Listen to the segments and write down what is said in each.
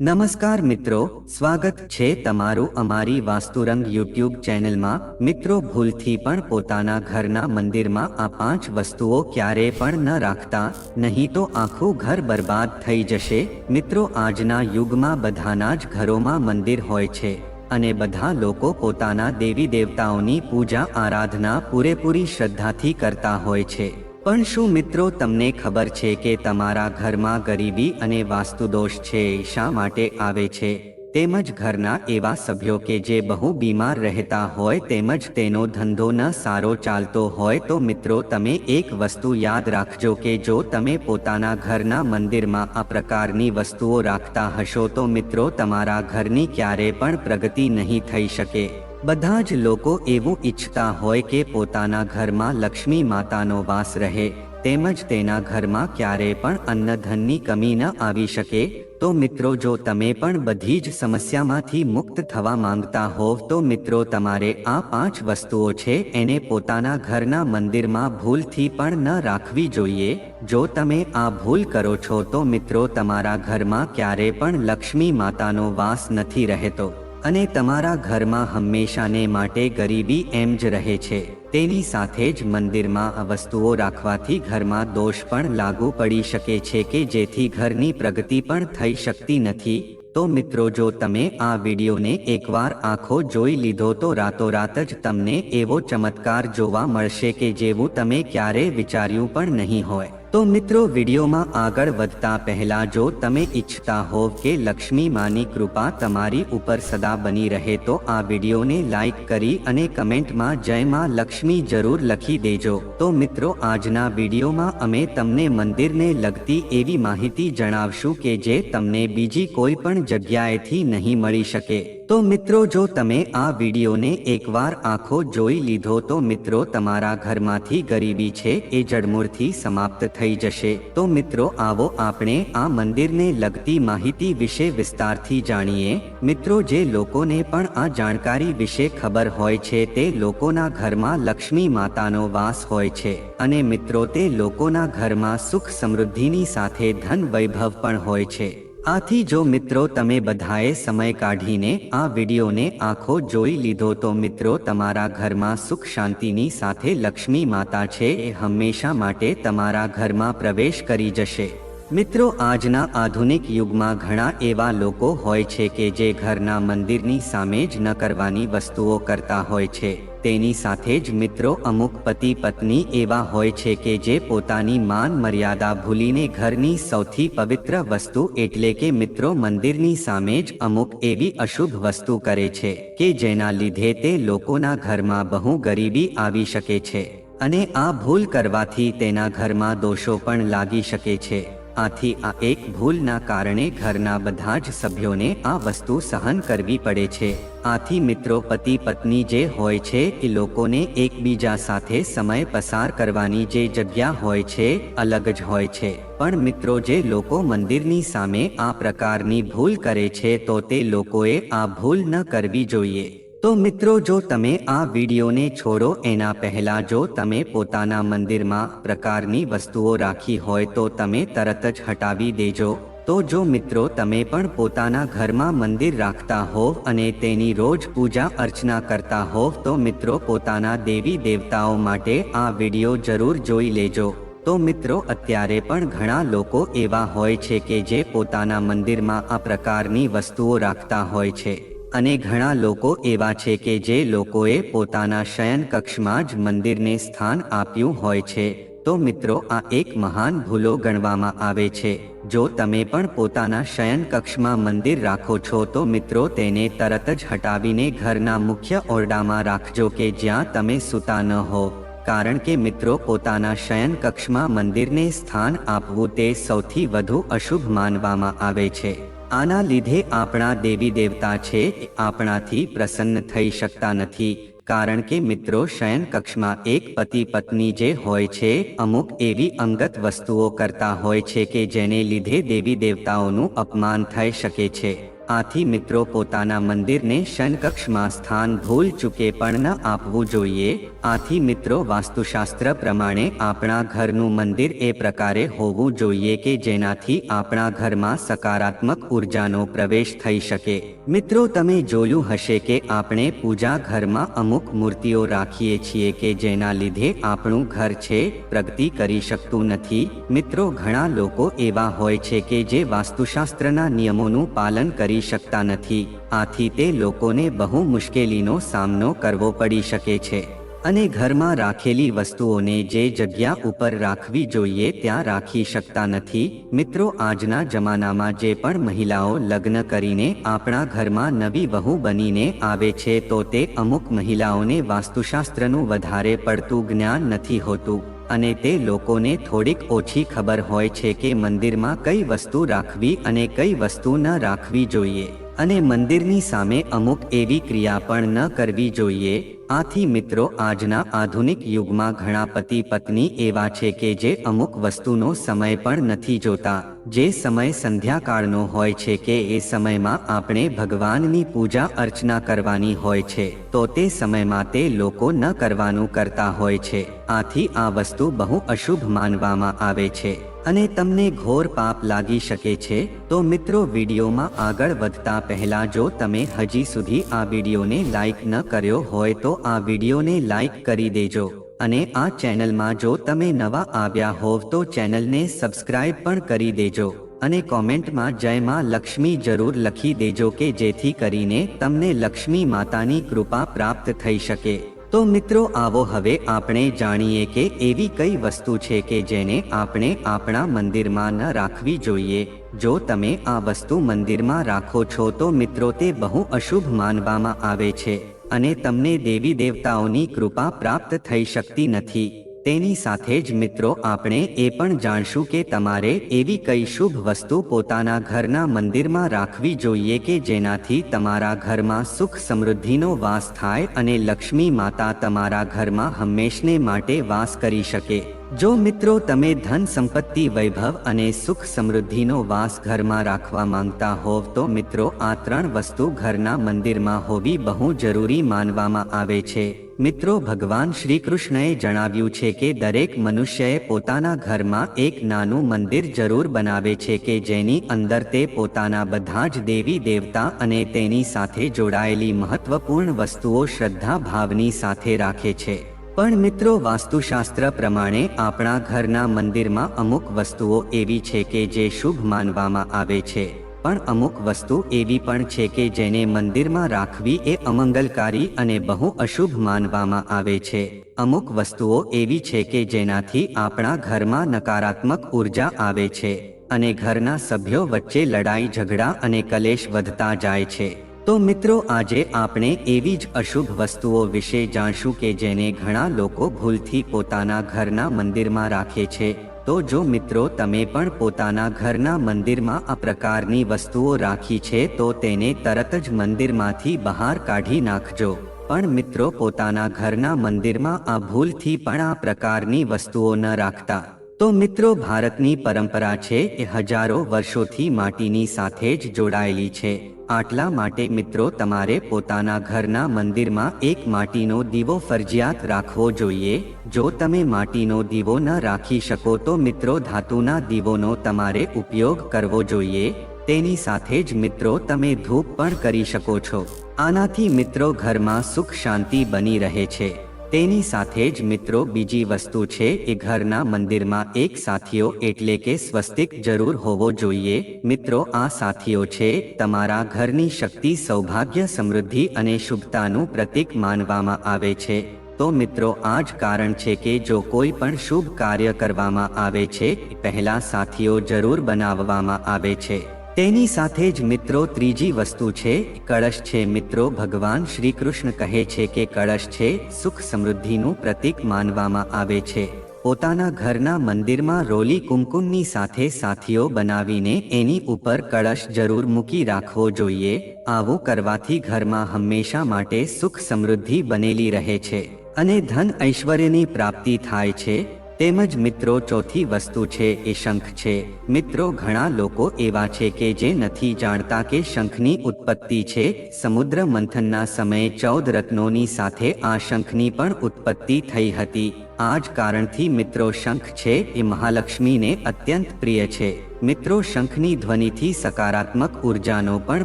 નમસ્કાર મિત્રો, સ્વાગત છે તમારું અમારી વાસ્તુરંગ યુટ્યુબ ચેનલમાં. મિત્રો, ભૂલથી પણ પોતાના ઘરના મંદિરમાં આ પાંચ વસ્તુઓ ક્યારે પણ ન રાખતા, નહીં તો આખું ઘર બરબાદ થઈ જશે. મિત્રો, આજના યુગમાં બધાના જ ઘરોમાં મંદિર હોય છે અને બધા લોકો પોતાના દેવી દેવતાઓની પૂજા, આરાધના પૂરેપૂરી શ્રદ્ધાથી કરતા હોય છે. પણ શું મિત્રો તમને ખબર છે કે તમારા ઘરમાં ગરીબી અને વાસ્તુદોષ છે, શા માટે આવે છે? તેમજ ઘરના એવા સભ્યો કે જે બહુ બીમાર રહેતા હોય તેમજ તેનો ધંધો ન સારો ચાલતો હોય તો મિત્રો તમે એક વસ્તુ યાદ રાખજો કે જો તમે પોતાના ઘરના મંદિરમાં આ પ્રકારની વસ્તુઓ રાખતા હશો તો મિત્રો તમારા ઘરની ક્યારે પણ પ્રગતિ નહીં થઈ શકે. બધા જ લોકો એવું ઈચ્છતા હોય કે પોતાના ઘરમાં લક્ષ્મી માતાનો વાસ રહે, તેમજ તેના ઘરમાં ક્યારે પણ અન્નધનની કમી ન આવી શકે, તો મિત્રો જો તમે પણ બધી જ સમસ્યામાંથી મુક્ત થવા માંગતા હોવ, તો મિત્રો તમારે આ પાંચ વસ્તુઓ છે એને પોતાના ઘરના મંદિરમાં ભૂલથી પણ ન રાખવી જોઈએ. જો તમે આ ભૂલ કરો છો, તો મિત્રો તમારા ઘરમાં ક્યારે પણ લક્ષ્મી માતાનો વાસ નથી રહેતો. અને તમારા ઘરમાં હંમેશાને માટે ગરીબી એમ જ રહે છે. તેની સાથે જ મંદિરમાં આ વસ્તુઓ રાખવાથી ઘરમાં દોષ પણ લાગુ પડી શકે છે કે જેથી ઘરની પ્રગતિ પણ થઈ શકતી નથી. તો મિત્રો, જો તમે આ વિડીયોને એકવાર આંખો જોઈ લીધો તો રાતોરાત જ તમને એવો ચમત્કાર જોવા મળશે કે જેવું તમે ક્યારેય વિચાર્યું પણ નહીં હોય. તો મિત્રો વિડીયોમાં આગળ વધતા પહેલા જો તમે ઈચ્છતા હોવ કે લક્ષ્મી માની કૃપા તમારી ઉપર સદા બની રહે તો આ વિડીયોને લાઈક કરી અને કમેન્ટમાં જય માં લક્ષ્મી જરૂર લખી દેજો. તો મિત્રો આજના વિડીયોમાં અમે તમને મંદિરને લગતી એવી માહિતી જણાવશું કે જે તમને બીજી કોઈ પણ જગ્યાએથી નહીં મળી શકે. તો મિત્રો, જો તમે આ વિડીયોને એકવાર આંખો જોઈ લીધો, તો મિત્રો, તમારા ઘરમાંથી ગરીબી છે, એ જડમૂળથી સમાપ્ત થઈ જશે. તો મિત્રો, આવો આપણે આ મંદિરને લગતી માહિતી વિશે વિસ્તારથી જાણીએ. મિત્રો, જે લોકોને પણ આ જાણકારી વિશે ખબર હોય છે, તે લોકોના ઘરમાં લક્ષ્મી માતાનો વાસ હોય છે. અને મિત્રો, તે લોકોના ઘરમાં સુખ સમૃદ્ધિની સાથે ધન વૈભવ પણ હોય છે. આથી જો મિત્રો તમે બધાએ સમય કાઢીને આ વિડીયોને આખો જોઈ લીધો તો મિત્રો તમારા ઘરમાં સુખ શાંતિની સાથે લક્ષ્મી માતા છે એ હંમેશા માટે તમારા ઘરમાં પ્રવેશ કરી જશે. મિત્રો, આજના આધુનિક યુગમાં ઘણા એવા લોકો હોય છે કે જે ઘરના મંદિરની સામે જ ન કરવાની વસ્તુઓ કરતા હોય છે. તેની સાથે જ મિત્રો, અમુક પતિ પત્ની એવા હોય છે કે જે પોતાની માન મર્યાદા ભૂલીને ઘરની સૌથી પવિત્ર વસ્તુ એટલે કે મિત્રો, મંદિરની સામે જ અમુક એવી અશુભ વસ્તુ કરે છે કે જેના લીધે તે લોકોના ઘરમાં બહુ ગરીબી આવી શકે છે અને આ ભૂલ કરવાથી તેના ઘરમાં દોષો પણ લાગી શકે છે. આથી આ એક ભૂલના કારણે ઘરના બધા જ સભ્યોને આ વસ્તુ સહન કરવી પડે છે. આથી મિત્રો, પતિ પત્ની જે હોય છે, એ લોકોને એકબીજા સાથે સમય પસાર કરવાની જે જગ્યા હોય છે, અલગ જ હોય છે. પણ મિત્રો, જે લોકો મંદિરની સામે આ પ્રકારની ભૂલ કરે છે, તો તે લોકોએ આ ભૂલ ન કરવી જોઈએ. તો મિત્રો, જો તમે આ વિડીયોને છોડો, એના પહેલા જો તમે પોતાના મંદિરમાં પ્રકારની વસ્તુઓ રાખી હોય તો તમે તરત જ હટાવી દેજો. તો જો મિત્રો, તમે પણ પોતાના ઘરમાં મંદિર રાખતા હોવ અને તેની રોજ પૂજા અર્ચના કરતા હોવ તો મિત્રો, પોતાના દેવી દેવતાઓ માટે આ વીડિયો જરૂર જોઈ લેજો. તો મિત્રો, અત્યારે પણ ઘણા લોકો એવા હોય છે કે જે પોતાના મંદિરમાં આ પ્રકારની વસ્તુઓ રાખતા હોય છે. અને ઘણા લોકો એવા છે કે જે લોકોએ પોતાના શયન કક્ષમાં જ મંદિરને સ્થાન આપ્યું હોય છે. તો મિત્રો, આ એક મહાન ભૂલો ગણવામાં આવે છે. જો તમે પણ પોતાના શયન કક્ષમાં મંદિર રાખો છો, તો મિત્રો તેને તરત જ હટાવીને ઘરના મુખ્ય ઓરડામાં રાખજો કે જ્યાં તમે સૂતા ન હો. કારણ કે મિત્રો, પોતાના શયન કક્ષમાં મંદિરને સ્થાન આપવું તે સૌથી વધુ અશુભ માનવામાં આવે છે. આના લીધે આપણા દેવી દેવતા છે, આપણાથી પ્રસન્ન થઈ શકતા નથી. કારણ કે મિત્રો, શયન કક્ષમાં એક પતિ પત્ની જે હોય છે, અમુક એવી અંગત વસ્તુઓ કરતા હોય છે કે જેને લીધે દેવી દેવતાઓનું અપમાન થઈ શકે છે. આથી મિત્રો પોતાના મંદિરને શનકક્ષમાં સ્થાન ભૂલ ચૂકે પણ ન આપવું જોઈએ. આથી મિત્રો વાસ્તુશાસ્ત્ર પ્રમાણે આપણા ઘરનું મંદિર એ પ્રકારે હોવું જોઈએ કે જેનાથી આપણા ઘરમાં સકારાત્મક ઉર્જાનો પ્રવેશ થઈ શકે. મિત્રો, તમે જોયું હશે કે આપણે પૂજા ઘરમાં અમુક મૂર્તિઓ રાખીએ છીએ કે જેના લીધે આપણું ઘર છે, પ્રગતિ કરી શકતું નથી. મિત્રો, ઘણા લોકો એવા હોય છે કે જે વાસ્તુશાસ્ત્રના નિયમોનું પાલન કરી શકતા નથી. આથી તે લોકોને બહુ મુશ્કેલીનો સામનો કરવો પડી શકે છે. અને ઘરમાં રાખેલી વસ્તુઓને જે જગ્યા ઉપર રાખવી જોઈએ ત્યાં રાખી શકતા નથી. મિત્રો, આજના જમાનામાં જે પણ મહિલાઓ લગ્ન કરીને આપણા ઘરમાં નવી વહુ બનીને આવે છે, તો તે અમુક મહિલાઓને વાસ્તુશાસ્ત્રનું વધારે પડતું જ્ઞાન નથી હોતું. અને તે લોકોને થોડીક ઓછી ખબર હોય છે કે મંદિરમાં કઈ વસ્તુ રાખવી અને કઈ વસ્તુ ન રાખવી જોઈએ. અને મંદિરની સામે અમુક એવી ક્રિયા પણ ન કરવી જોઈએ. આથી મિત્રો, આજના આધુનિક યુગમાં ઘણા પતિ પત્ની એવા છે કે જે અમુક વસ્તુનો સમય પણ નથી જોતા. જે સમય સંધ્યાકાળનો હોય છે કે એ સમયમાં આપણે ભગવાનની પૂજા અર્ચના કરવાની હોય છે, તો તે સમયમાં તે લોકો ન કરવાનું કરતા હોય છે. આથી આ વસ્તુ બહુ અશુભ માનવામાં આવે છે. અને તમને ઘોર પાપ લાગી શકે છે, તો મિત્રો વિડીયોમાં આગળ વધતા પહેલા જો તમે હજી સુધી આ વિડીયોને લાઈક ન કર્યો હોય તો આ વિડીયોને લાઈક કરી દેજો. અને આ ચેનલમાં જો તમે નવા આવ્યા હોવ તો ચેનલને સબસ્ક્રાઇબ પણ કરી દેજો. અને કોમેન્ટમાં જય માં લક્ષ્મી જરૂર લખી દેજો કે જેથી કરીને તમને લક્ષ્મી માતાની કૃપા પ્રાપ્ત થઈ શકે. તો મિત્રો આવો હવે આપણે જાણીએ કે એવી કઈ વસ્તુ છે કે જેને આપણે આપણા મંદિરમાં ન રાખવી જોઈએ. જો તમે આ વસ્તુ મંદિરમાં રાખો છો તો મિત્રો તે બહુ અશુભ માનવામાં આવે છે અને તમને દેવી દેવતાઓની કૃપા પ્રાપ્ત થઈ શકતી નથી. તેની સાથે જ મિત્રો, આપણે એ પણ જાણશું કે તમારે એવી કઈ શુભ વસ્તુ પોતાના ઘરના મંદિરમાં રાખવી જોઈએ કે જેનાથી તમારા ઘરમાં સુખ સમૃદ્ધિનો વાસ થાય અને લક્ષ્મી માતા તમારા ઘરમાં હંમેશને માટે વાસ કરી શકે. જો મિત્રો, તમે ધન સંપત્તિ વૈભવ અને સુખ સમૃદ્ધિનો વાસ ઘરમાં રાખવા માંગતા હોવ તો મિત્રો, આ ત્રણ વસ્તુ ઘરના મંદિરમાં હોવી બહુ જરૂરી માનવામાં આવે છે. મિત્રો, ભગવાન શ્રી કૃષ્ણએ જણાવ્યું છે કે દરેક મનુષ્યએ પોતાના ઘરમાં એક નાનું મંદિર જરૂર બનાવે છે કે જેની અંદર તે પોતાના બધા જ દેવી દેવતા અને તેની સાથે જોડાયેલી મહત્વપૂર્ણ વસ્તુઓ શ્રદ્ધા ભાવની સાથે રાખે છે. પણ મિત્રો, વાસ્તુશાસ્ત્ર પ્રમાણે આપણા ઘરના મંદિરમાં અમુક વસ્તુઓ એવી છે કે જે શુભ માનવામાં આવે છે. પણ અમુક વસ્તુ એવી પણ છે કે જેને મંદિરમાં રાખવી એ અમંગલકારી અને બહુ અશુભ માનવામાં આવે છે. અમુક વસ્તુઓ એવી છે કે જેનાથી આપણા ઘરમાં નકારાત્મક ઊર્જા આવે છે અને ઘરના સભ્યો વચ્ચે લડાઈ, ઝઘડા અને કલેશ વધતા જાય છે. તો મિત્રો, આજે આપણે એવી જ અશુભ વસ્તુઓ વિશે જાણશું કે જેને ઘણા લોકો ભૂલથી પોતાના ઘરના મંદિરમાં રાખે છે. તો જો મિત્રો તમે પણ પોતાના ઘરના મંદિરમાં આ પ્રકારની વસ્તુઓ રાખી છે, તો તેને તરત જ મંદિરમાંથી બહાર કાઢી નાખજો. પણ મિત્રો પોતાના ઘરના મંદિરમાં આ ભૂલથી પણ આ પ્રકારની વસ્તુઓ ન રાખતા. તો મિત્રો ભારતની પરંપરા છે, એ હજારો વર્ષોથી માટીની સાથે જ જોડાયેલી છે. આટલા માટે મિત્રો તમારે પોતાના ઘરના મંદિરમાં એક માટીનો દીવો ફરજિયાત રાખવો જોઈએ. જો તમે માટીનો દીવો ન રાખી શકો તો મિત્રો ધાતુના દીવોનો તમારે ઉપયોગ કરવો જોઈએ. તેની સાથે જ મિત્રો તમે ધૂપ પણ કરી શકો છો. આનાથી મિત્રો ઘરમાં સુખ શાંતિ બની રહે છે. તેની સાથે જ મિત્રો બીજી વસ્તુ છે એ ઘરના મંદિરમાં એક સાથીઓ એટલે કે સ્વસ્તિક જરૂર હોવો જોઈએ. મિત્રો, આ સાથીઓ છે તમારા ઘરની શક્તિ, સૌભાગ્ય, સમૃદ્ધિ અને શુભતાનું પ્રતીક માનવામાં આવે છે. તો મિત્રો, આ જ કારણ છે કે જો કોઈ પણ શુભ કાર્ય કરવામાં આવે છે, પહેલા સાથીઓ જરૂર બનાવવામાં આવે છે. તેની સાથે જ મિત્રો ત્રીજી વસ્તુ છે, કળશ છે. મિત્રો, ભગવાન શ્રી કૃષ્ણ કહે છે કે કળશ છે, સુખ સમૃદ્ધિનું પ્રતીક માનવામાં આવે છે. પોતાના ઘરના મંદિરમાં રોલી કુમકુમની સાથે સાથીઓ બનાવીને એની ઉપર કળશ જરૂર મૂકી રાખવો જોઈએ. આવું કરવાથી ઘરમાં હંમેશા માટે સુખ સમૃદ્ધિ બનેલી રહે છે અને ધન ઐશ્વર્યની પ્રાપ્તિ થાય છે. તેમજ મિત્રો, ચોથી વસ્તુ છે એ શંખ છે. મિત્રો, ઘણા લોકો એવા છે કે જે નથી જાણતા કે શંખની ઉત્પત્તિ છે. સમુદ્ર મંથનના સમયે ચૌદ રત્નોની સાથે આ શંખની પણ ઉત્પત્તિ થઈ હતી. આ જ કારણથી મિત્રો, શંખ છે એ મહાલક્ષ્મીને અત્યંત પ્રિય છે. મિત્રો, શંખની ધ્વનિથી સકારાત્મક ઉર્જાનો પણ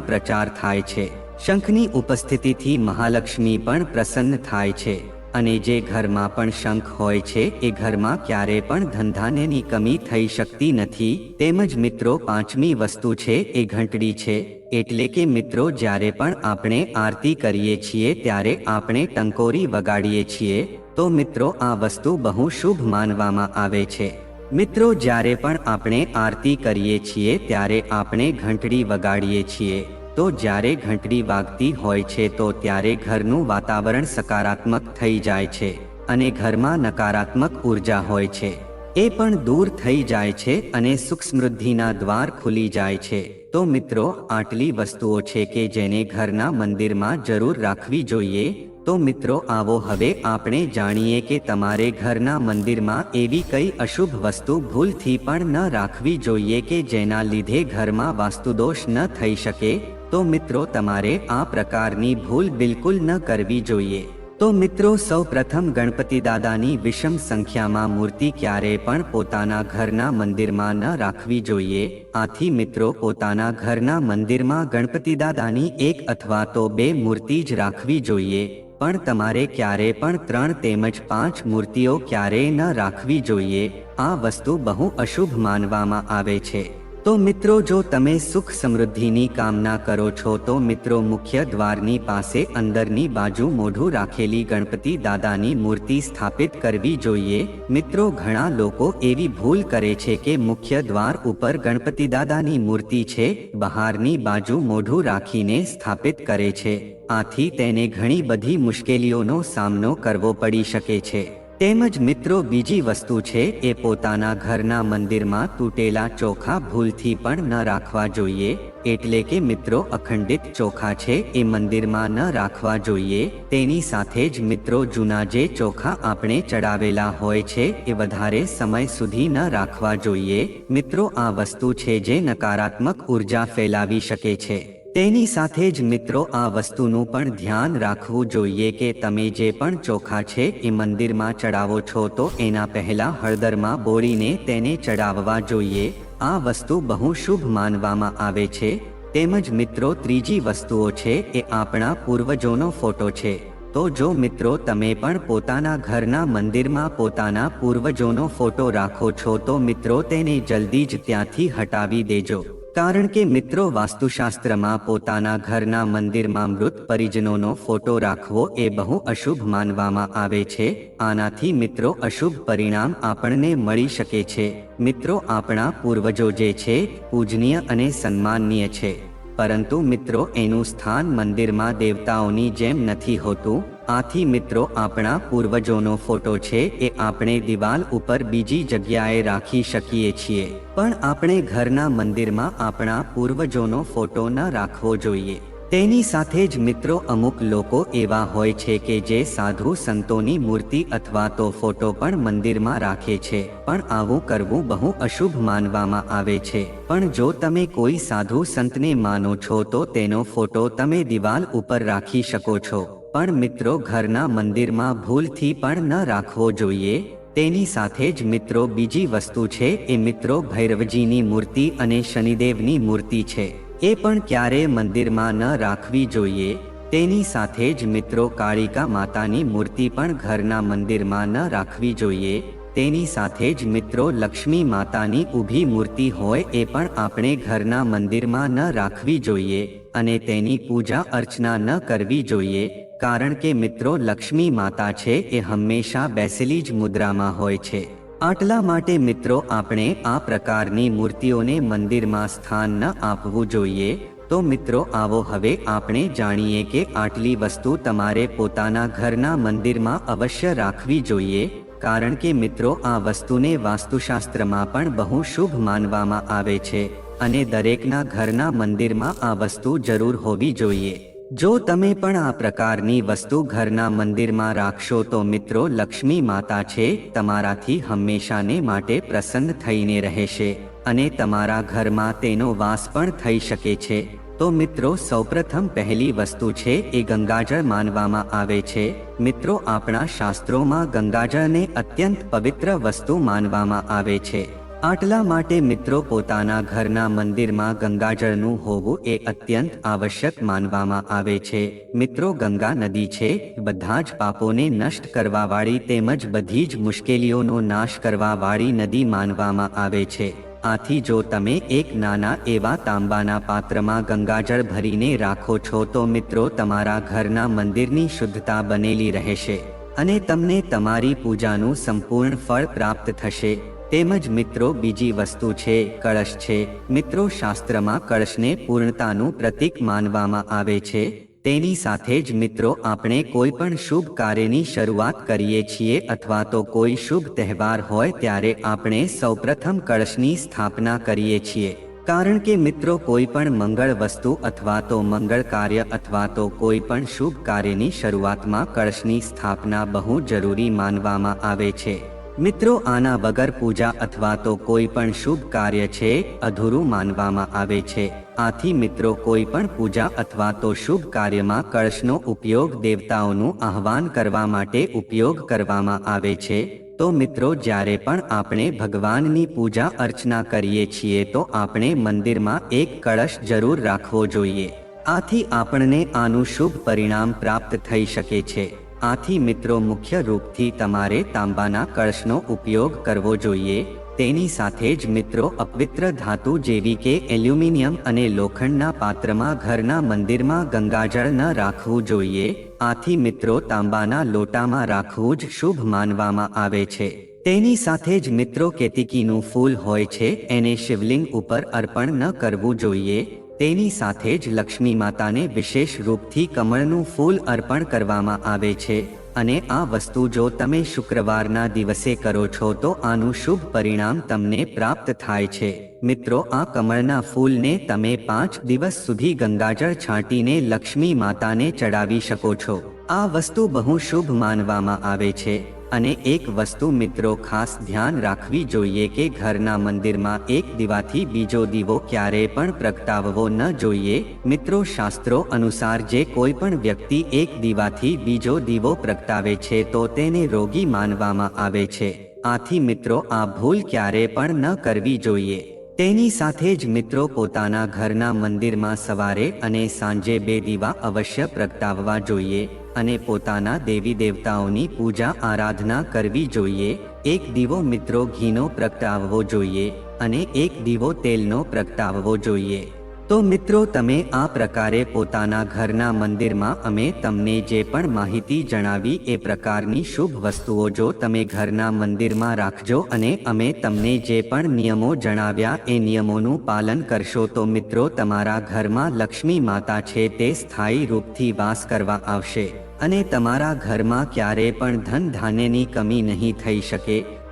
પ્રચાર થાય છે. શંખની ઉપસ્થિતિથી મહાલક્ષ્મી પણ પ્રસન્ન થાય છે. અને જે ઘરમાં પણ શંખ હોય છે, એ ઘરમાં ક્યારે પણ ધંધાનેની કમી થઈ શકતી નથી. તેમજ મિત્રો, પાંચમી વસ્તુ છે, એ ઘંટડી છે. એટલે કે મિત્રો, જ્યારે પણ આપણે આરતી કરીએ છીએ, ત્યારે આપણે ટંકોરી વગાડીએ છીએ. તો મિત્રો, આ વસ્તુ બહુ શુભ માનવામાં આવે છે. મિત્રો, જ્યારે પણ આપણે આરતી કરીએ છીએ, ત્યારે આપણે ઘંટડી વગાડીએ છીએ. તો જ્યારે ઘંટડી વાગતી હોય છે તો ત્યારે ઘરનું વાતાવરણ સકારાત્મક થઈ જાય છે અને ઘરમાં નકારાત્મક ઊર્જા હોય છે. એ પણ દૂર થઈ જાય છે અને સુખ સમૃદ્ધિના દ્વાર ખુલી જાય છે. તો મિત્રો, આટલી વસ્તુઓ છે કે જેને ઘરના મંદિરમાં જરૂર રાખવી જોઈએ. તો મિત્રો, આવો હવે આપણે જાણીએ કે તમારે ઘરના મંદિરમાં એવી કઈ અશુભ વસ્તુ ભૂલથી પણ ન રાખવી જોઈએ કે જેના લીધે ઘરમાં વાસ્તુદોષ ન થઈ શકે. તો મિત્રો તમારે આ પ્રકારની ભૂલ બિલકુલ ન કરવી જોઈએ. તો મિત્રો સૌ પ્રથમ ગણપતિ દાદાની વિષમ સંખ્યામાં મૂર્તિ ક્યારેય પણ પોતાના ઘરના મંદિરમાં ન રાખવી જોઈએ. આથી મિત્રો પોતાના ઘરના મંદિરમાં ગણપતિ દાદાની એક અથવા તો બે મૂર્તિ જ રાખવી જોઈએ. પણ તમારે ક્યારે પણ ત્રણ તેમજ પાંચ મૂર્તિઓ ક્યારેય ન રાખવી જોઈએ. આ વસ્તુ બહુ અશુભ માનવામાં આવે છે. તો મિત્રો, જો તમે સુખ સમૃદ્ધિની કામના કરો છો, તો મિત્રો, મુખ્ય દ્વારની પાસે અંદરની બાજુ મોઢું રાખેલી ગણપતિ દાદાની મૂર્તિ સ્થાપિત કરવી જોઈએ. મિત્રો, ઘણા લોકો એવી ભૂલ કરે છે કે મુખ્ય દ્વાર ઉપર ગણપતિ દાદાની મૂર્તિ છે, બહારની બાજુ મોઢું રાખીને સ્થાપિત કરે છે. આથી તેને ઘણી બધી મુશ્કેલીઓનો સામનો કરવો પડી શકે છે. તેમજ મિત્રો, બીજી વસ્તુ છે એ પોતાના ઘરના મંદિરમાં તૂટેલા ચોખા ભૂલથી પણ ન રાખવા જોઈએ. એટલે કે મિત્રો, અખંડિત ચોખા છે એ મંદિરમાં ન રાખવા જોઈએ. તેની સાથે જ મિત્રો, જૂના જે ચોખા આપણે ચડાવેલા હોય છે એ વધારે સમય સુધી ન રાખવા જોઈએ. મિત્રો, આ વસ્તુ છે જે નકારાત્મક ઊર્જા ફેલાવી શકે છે. તેની સાથે જ મિત્રો આ વસ્તુનું પણ ધ્યાન રાખવું જોઈએ કે તમે જે પણ ચોખા છે એ મંદિરમાં ચડાવો છો તો એના પહેલા હળદરમાં બોળીને તેને ચડાવવા જોઈએ. આ વસ્તુ બહુ શુભ માનવામાં આવે છે. તેમજ મિત્રો ત્રીજી વસ્તુઓ છે એ આપણા પૂર્વજોનો ફોટો છે. તો જો મિત્રો તમે પણ પોતાના ઘરના મંદિરમાં પોતાના પૂર્વજોનો ફોટો રાખો છો તો મિત્રો તેને જલ્દી જ ત્યાંથી હટાવી દેજો. કારણ કે મિત્રો વાસ્તુશાસ્ત્રમાં પોતાના ઘરના મંદિરમાં મૃત પરિજનોનો ફોટો રાખવો એ બહુ અશુભ માનવામાં આવે છે. આનાથી મિત્રો અશુભ પરિણામ આપણને મળી શકે છે. મિત્રો આપણા પૂર્વજો જે છે, પૂજનીય અને સન્માનનીય છે. પરંતુ મિત્રો, એનું સ્થાન મંદિરમાં દેવતાઓની જેમ નથી હોતું. આથી મિત્રો, આપણા પૂર્વજોનો ફોટો છે એ આપણે દિવાલ ઉપર બીજી જગ્યાએ રાખી શકીએ છીએ. પણ આપણે ઘરના મંદિરમાં આપણા પૂર્વજોનો ફોટો ન રાખવો જોઈએ. તેની સાથે જ મિત્રો અમુક લોકો એવા હોય છે કે જે સાધુ સંતોની મૂર્તિ અથવા તો ફોટો પણ મંદિરમાં રાખે છે, પણ આવું કરવું બહુ અશુભ માનવામાં આવે છે. પણ જો તમે કોઈ સાધુ સંતને માનો છો તો તેનો ફોટો તમે દિવાલ ઉપર રાખી શકો છો. પણ મિત્રો ઘરના મંદિરમાં ભૂલથી પણ ન રાખવો જોઈએ. તેની સાથે જ મિત્રો બીજી વસ્તુ છે, એ મિત્રો ભૈરવજીની મૂર્તિ અને શનિદેવની મૂર્તિ છે. એ પણ ક્યારેય મંદિરમાં ન રાખવી જોઈએ? તેની સાથે જ મિત્રો, કાળિકા માતાની મૂર્તિ પણ ઘરના મંદિરમાં ન રાખવી જોઈએ. તેની સાથે જ મિત્રો, લક્ષ્મી માતાની ઊભી મૂર્તિ હોય એ પણ આપણે ઘરના મંદિરમાં ન રાખવી જોઈએ અને તેની પૂજા અર્ચના ન કરવી જોઈએ. કારણ કે મિત્રો, લક્ષ્મી માતા છે એ હંમેશા બેસેલી જ મુદ્રામાં હોય છે. આટલા માટે મિત્રો, આપણે આ પ્રકારની મૂર્તિઓને મંદિરમાં સ્થાન ન આપવું જોઈએ. તો મિત્રો, આવો હવે આપણે જાણીએ કે આટલી વસ્તુ તમારે પોતાના ઘરના મંદિરમાં અવશ્ય રાખવી જોઈએ. કારણ કે મિત્રો, આ વસ્તુને વાસ્તુશાસ્ત્રમાં પણ બહુ શુભ માનવામાં આવે છે. અને દરેકના ઘરના મંદિરમાં આ વસ્તુ જરૂર હોવી જોઈએ. જો તમે પણ આ પ્રકારની વસ્તુ ઘરના મંદિરમાં રાખશો તો મિત્રો લક્ષ્મી માતા છે, તમારાથી હંમેશાને માટે પ્રસન્ન થઈને રહેશે અને તમારા ઘરમાં તેનો વાસ પણ થઈ શકે છે. તો મિત્રો સૌપ્રથમ પહેલી વસ્તુ છે, એ ગંગાજળ માનવામાં આવે છે. મિત્રો આપણા શાસ્ત્રોમાં ગંગાજળને અત્યંત પવિત્ર વસ્તુ માનવામાં આવે છે. આટલા માટે મિત્રો પોતાના ઘરના મંદિરમાં ગંગાજળનું હોવું એ અત્યંત આવશ્યક માનવામાં આવે છે. મિત્રો ગંગા નદી છે, બધા જ પાપોને નષ્ટ કરવાવાળી તેમજ બધી જ મુશ્કેલીઓનો નાશ કરવાવાળી નદી માનવામાં આવે છે. આથી જો તમે એક નાના એવા તાંબાના પાત્રમાં ગંગાજળ ભરીને રાખો છો તો મિત્રો તમારા ઘરના મંદિરની શુદ્ધતા બનેલી રહેશે અને તમને તમારી પૂજાનું સંપૂર્ણ ફળ પ્રાપ્ત થશે. તેમજ મિત્રો, બીજી વસ્તુ છે, કળશ છે. મિત્રો, શાસ્ત્રમાં કળશને પૂર્ણતાનું પ્રતીક માનવામાં આવે છે. તેની સાથે જ મિત્રો, આપણે કોઈ પણ શુભ કાર્યની શરૂઆત કરીએ છીએ અથવા તો કોઈ શુભ તહેવાર હોય ત્યારે આપણે સૌપ્રથમ કળશની સ્થાપના કરીએ છીએ. કારણ કે મિત્રો, કોઈ પણ મંગળ વસ્તુ અથવા તો મંગળ કાર્ય અથવા તો કોઈ પણ શુભ કાર્યની શરૂઆતમાં કળશની સ્થાપના બહુ જરૂરી માનવામાં આવે છે. મિત્રો, આના વગર પૂજા અથવા તો કોઈ પણ શુભ કાર્ય છે, અધૂરું માનવામાં આવે છે. આથી મિત્રો, કોઈ પણ પૂજા અથવા તો શુભ કાર્યમાં કળશનો ઉપયોગ દેવતાઓનું આહ્વાન કરવા માટે ઉપયોગ કરવામાં આવે છે. તો મિત્રો, જ્યારે પણ આપણે ભગવાનની પૂજા અર્ચના કરીએ છીએ, તો આપણે મંદિરમાં એક કળશ જરૂર રાખવો જોઈએ. આથી આપણને આનું શુભ પરિણામ પ્રાપ્ત થઈ શકે છે. આથી મિત્રો મુખ્ય રૂપથી તમારે તાંબાના કળશનો ઉપયોગ કરવો જોઈએ. તેની સાથે જ મિત્રો અપવિત્ર ધાતુ જેવી કે એલ્યુમિનિયમ અને લોખંડના પાત્રમાં ઘરના મંદિરમાં ગંગાજળ ન રાખવું જોઈએ. આથી મિત્રો તાંબાના લોટામાં રાખવું જ શુભ માનવામાં આવે છે. તેની સાથે જ મિત્રો કેતિકીનું ફૂલ હોય છે. એને શિવલિંગ ઉપર અર્પણ ન કરવું જોઈએ. તેની સાથે જ લક્ષ્મી માતાને વિશેષ રૂપથી કમળનું ફૂલ અર્પણ કરવામાં આવે છે. અને આ વસ્તુ જો તમે શુક્રવારના દિવસે કરો છો તો આનું શુભ પરિણામ તમને પ્રાપ્ત થાય છે. મિત્રો, આ કમળના ફૂલને તમે પાંચ દિવસ સુધી ગંગાજળ છાંટીને લક્ષ્મી માતાને ચડાવી શકો છો. આ વસ્તુ બહુ શુભ માનવામાં આવે છે. અને એક વસ્તુ મિત્રો ખાસ ધ્યાન રાખવી જોઈએ કે ઘરના મંદિરમાં એક દીવાથી બીજો દીવો ક્યારેય પણ પ્રગટાવવો ન જોઈએ. મિત્રો શાસ્ત્રો અનુસાર જે કોઈ પણ વ્યક્તિ એક દીવાથી બીજો દીવો પ્રગટાવે છે તો તેને રોગી માનવામાં આવે છે. આથી મિત્રો આ ભૂલ ક્યારે પણ ન કરવી જોઈએ. તેની સાથે જ મિત્રો પોતાના ઘરના મંદિરમાં સવારે અને સાંજે બે દીવા અવશ્ય પ્રગટાવવા જોઈએ અને પોતાના દેવી દેવતાઓની પૂજા આરાધના કરવી જોઈએ. એક દીવો મિત્રો ઘીનો પ્રગટાવવો જોઈએ અને એક દીવો તેલનો પ્રગટાવવો જોઈએ. તો મિત્રો, તમે આ પ્રકારે પોતાના ઘરના મંદિરમાં અમે તમને જે પણ માહિતી જણાવી, એ પ્રકારની શુભ વસ્તુઓ જો તમે ઘરના મંદિરમાં રાખજો અને અમે તમને જે પણ નિયમો જણાવ્યા, એ નિયમોનું પાલન કરશો, તો મિત્રો, તમારા ઘરમાં લક્ષ્મી માતા છે, તે સ્થાયી રૂપથી વાસ કરવા આવશે. અને તમારા ઘરમાં ક્યારેય પણ ધન ધાન્યની કમી નહીં થઈ શકે.